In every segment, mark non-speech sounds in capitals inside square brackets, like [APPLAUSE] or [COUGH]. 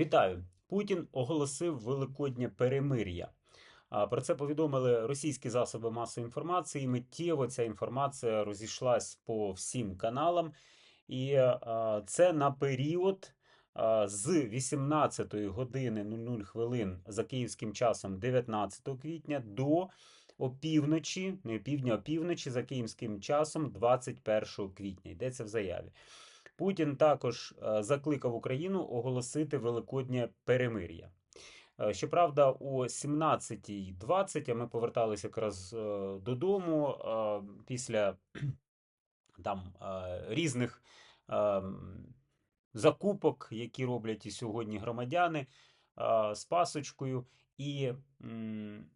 Вітаю! Путін оголосив Великоднє перемир'я. Про це повідомили російські засоби масової інформації. Миттєво ця інформація розійшлась по всім каналам, і це на період з 18 години 00 хвилин за київським часом 19 квітня до опівночі, не опівдня, опівночі за київським часом 21 квітня. Йдеться в заяві. Путін також е, закликав Україну оголосити Великоднє перемир'я. Е, Щоправда, о 17.20 а ми поверталися якраз е, додому після [CLEARS THROAT] там різних е, закупок, які роблять і сьогодні громадяни з пасочкою. І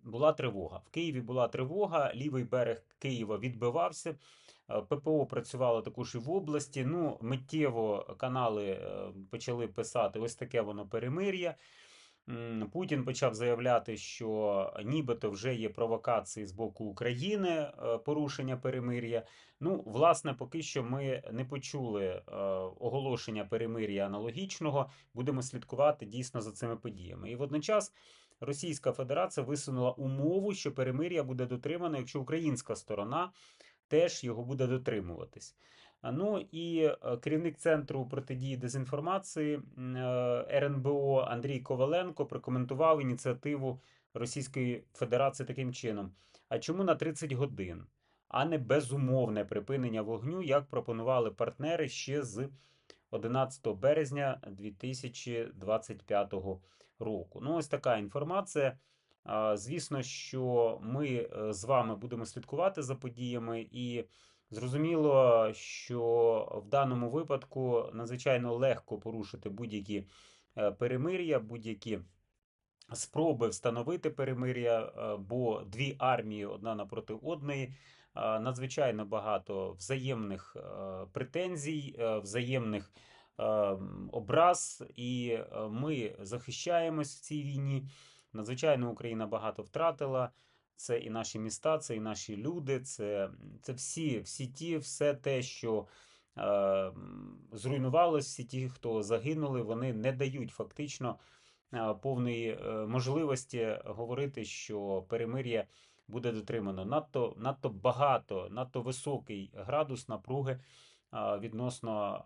була тривога. В Києві була тривога, лівий берег Києва відбивався. ППО працювало також і в області. Ну, миттєво канали е, почали писати ось таке воно перемир'я. Путін почав заявляти, що нібито вже є провокації з боку України, е, порушення перемир'я. Ну, власне, поки що ми не почули е, оголошення перемир'я аналогічного. Будемо слідкувати дійсно за цими подіями. І водночас Російська Федерація висунула умову, що перемир'я буде дотримано, якщо українська сторона теж його буде дотримуватись. Ну і е, керівник центру протидії дезінформації е, РНБО Андрій Коваленко прокоментував ініціативу Російської Федерації таким чином: а чому на 30 годин, а не безумовне припинення вогню, як пропонували партнери ще з 11 березня 2025 року? Ну, ось така інформація. Звісно, що ми е, з вами будемо слідкувати за подіями, і зрозуміло, що в даному випадку надзвичайно легко порушити будь-які е, перемир'я, будь-які спроби встановити перемир'я, е, бо дві армії одна напроти одної. е, Надзвичайно багато взаємних претензій, взаємних образ, і ми захищаємось в цій війні. Надзвичайно Україна багато втратила. Це і наші міста, це і наші люди, це, це всі, всі ті, все те, що е, зруйнувалось, всі ті, хто загинули, вони не дають фактично е, повної е, можливості говорити, що перемир'я буде дотримано. Надто, надто багато, надто високий градус напруги відносно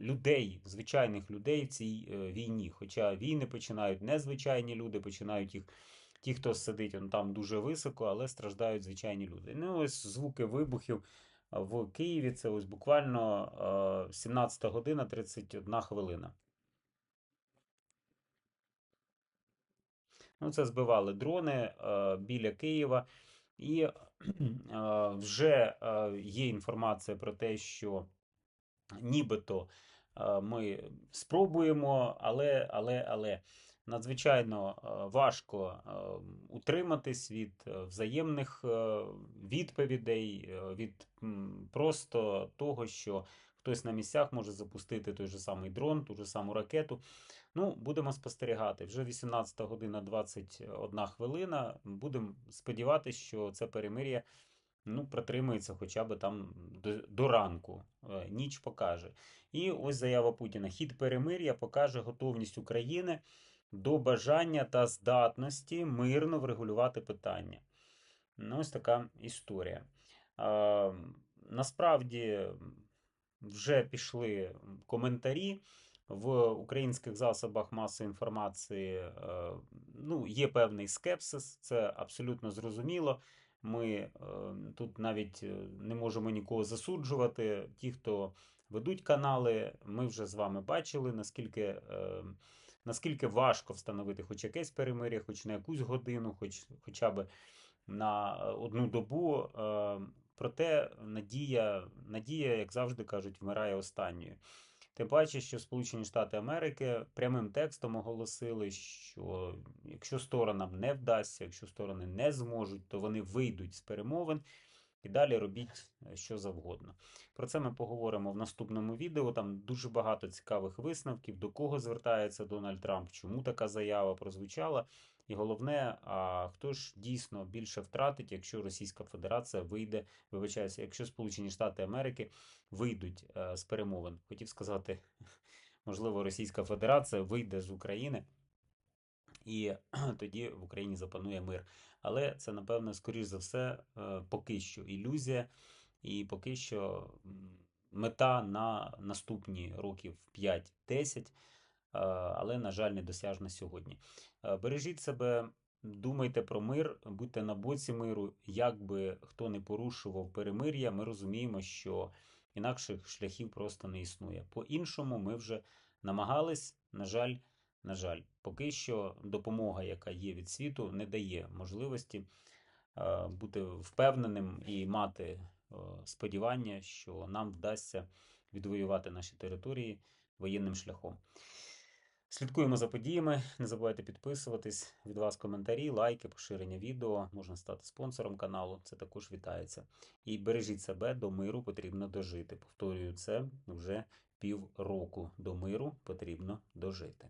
е, людей, звичайних людей в цій війні. Хоча війни починають незвичайні люди, починають їх ті, хто сидить он там дуже високо, але страждають звичайні люди. Ну, ось звуки вибухів в Києві. Це ось буквально е, 17 година 31 хвилина. Ну, це збивали дрони біля Києва. І вже є інформація про те, що нібито ми спробуємо, але, але, але надзвичайно е, важко е, утриматись від е, взаємних відповідей, від просто того, що хтось на місцях може запустити той же самий дрон, ту же саму ракету. Ну, будемо спостерігати. Вже 18 година 21 хвилина. Будемо сподіватися, що це перемир'я ну, протримається хоча б там до, до ранку. Ніч покаже. І ось заява Путіна. Хід перемир'я покаже готовність України до бажання та здатності мирно врегулювати питання. Ну, ось така історія. А, насправді вже пішли коментарі в українських засобах масової інформації. е, Ну, є певний скепсис, це абсолютно зрозуміло. Ми е, тут навіть е, не можемо нікого засуджувати. Ті, хто ведуть канали, ми вже з вами бачили, наскільки, е, наскільки важко встановити хоч якесь перемир'я, хоч на якусь годину, хоч хоча б на е, одну добу. Е, Проте надія, надія, як завжди кажуть, вмирає останньою. Тим паче, що Сполучені Штати Америки прямим текстом оголосили, що якщо сторонам не вдасться, якщо сторони не зможуть, то вони вийдуть з перемовин і далі робіть е, що завгодно. Про це ми поговоримо в наступному відео. Там дуже багато цікавих висновків, до кого звертається Дональд Трамп, чому така заява прозвучала. І головне, а хто ж дійсно більше втратить, якщо Російська Федерація вийде, вибачаюся, якщо Сполучені Штати Америки вийдуть е, з перемовин. Хотів сказати [LAUGHS] можливо, Російська Федерація вийде з України. І [CLEARS THROAT] тоді в Україні запанує мир. Але це, напевно, скоріш за все, е, поки що ілюзія, і поки що мета на наступні років 5-10, е, але, на жаль, недосяжна сьогодні. Е, Бережіть себе, думайте про мир, будьте на боці миру. Як би хто не порушував перемир'я, ми розуміємо, що інакших шляхів просто не існує. По-іншому ми вже намагались, на жаль. На жаль, поки що допомога, яка є від світу, не дає можливості е, бути впевненим і мати е, сподівання, що нам вдасться відвоювати наші території воєнним шляхом. Слідкуємо за подіями. Не забувайте підписуватись. Від вас коментарі, лайки, поширення відео. Можна стати спонсором каналу. Це також вітається. І бережіть себе до миру потрібно дожити. Повторюю, це вже півроку. До миру потрібно дожити.